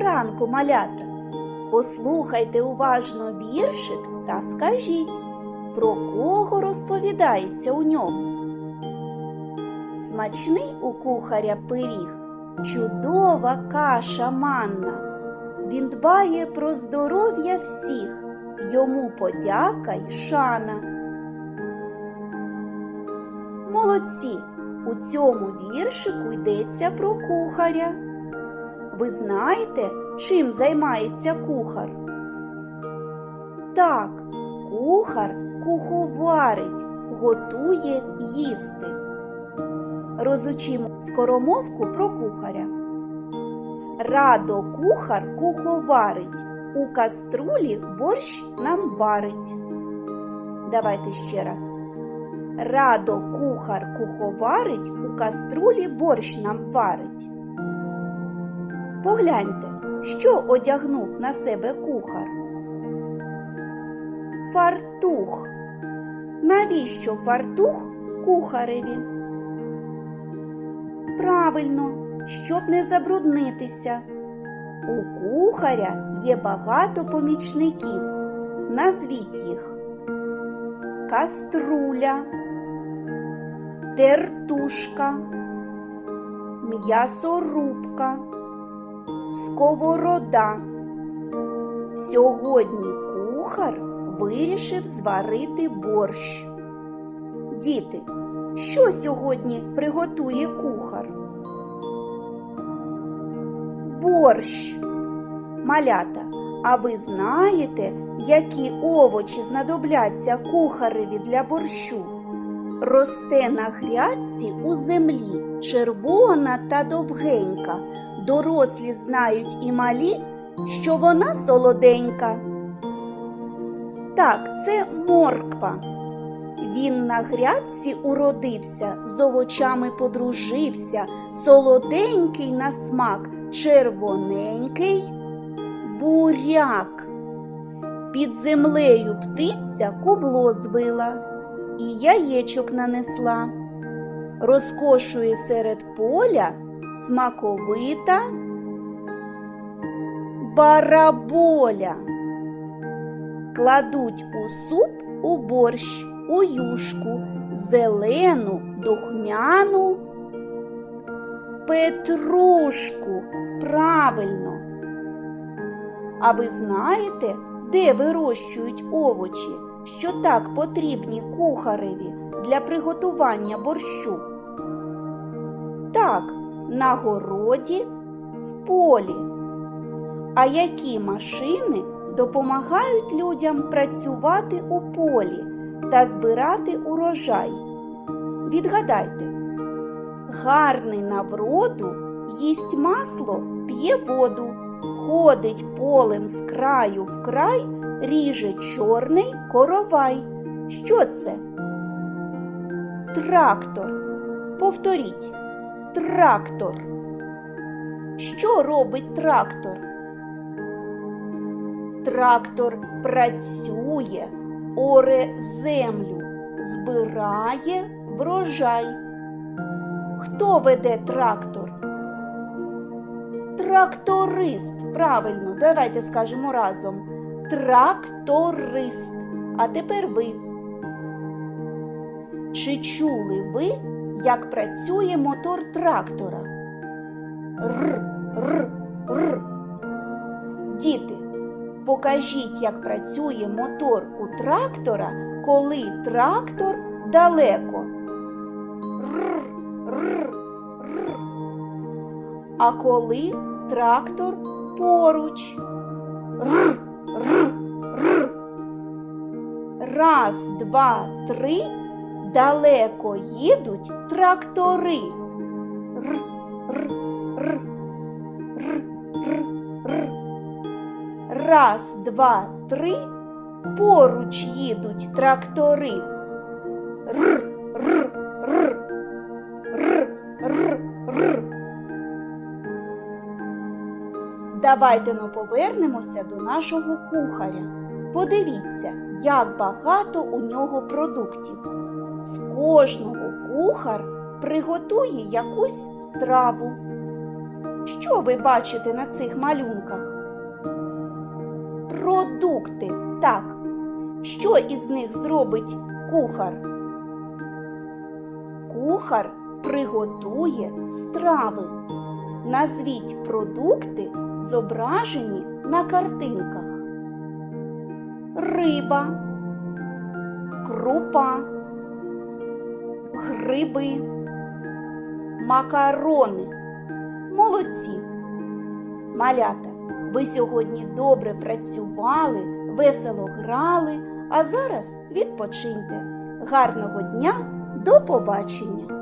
ранку, малята. Послухайте уважно віршик та скажіть, про кого розповідається у ньому. Смачний у кухаря пиріг, чудова каша манна. Він дбає про здоров'я всіх, йому подяка й шана. Молодці! У цьому віршику йдеться про кухаря. Ви знаєте, чим займається кухар? Так, кухар куховарить, готує їсти. Розучимо скоромовку про кухаря. Радо кухар куховарить, у каструлі борщ нам варить. Давайте ще раз. Радо кухар куховарить, у каструлі борщ нам варить. Погляньте, що одягнув на себе кухар. Фартух. Навіщо фартух кухареві? Правильно, щоб не забруднитися. У кухаря є багато помічників. Назвіть їх. Каструля, тертушка, м'ясорубка, сковорода. Сьогодні кухар вирішив зварити борщ. Діти, що сьогодні приготує кухар? Борщ. Малята, а ви знаєте, які овочі знадобляться кухареві для борщу? Росте на грядці у землі червона та довгенька. Дорослі знають і малі, що вона солоденька. Так, це морква. Він на грядці уродився, з овочами подружився, солоденький на смак, червоненький буряк. Під землею птиця кубло звила і яєчок нанесла. Розкошує серед поля смаковита бараболя. Кладуть у суп у борщ, у юшку, зелену, духмяну петрушку. Правильно. А ви знаєте, де вирощують овочі, що так потрібні кухареві для приготування борщу? На городі, в полі. А які машини допомагають людям працювати у полі та збирати урожай? Відгадайте, гарний на вроду їсть масло, п'є воду, ходить полем з краю в край, ріже чорний коровай. Що це? Трактор. Повторіть. Трактор. Що робить трактор? Трактор працює, оре землю, збирає врожай. Хто веде трактор? Тракторист. Правильно, давайте скажемо разом. Тракторист. А тепер ви. Чи чули ви, як працює мотор трактора? Р, р, р. Діти, покажіть, як працює мотор у трактора, коли трактор далеко. Р, р, р. А коли трактор поруч. Р, р, р. Раз, два, три. Далеко їдуть трактори. Р, р, р, р, р, р. Раз, два, три. Поруч їдуть трактори. Р, р, р, р, р, р. Давайте ну повернемося до нашого кухаря. Подивіться, як багато у нього продуктів. З кожного кухар приготує якусь страву. Що ви бачите на цих малюнках? Продукти. Так. Що із них зробить кухар? Кухар приготує страви. Назвіть продукти, зображені на картинках. Риба, крупа, гриби, макарони. Молодці. Малята, ви сьогодні добре працювали, весело грали, а зараз відпочиньте. Гарного дня, до побачення!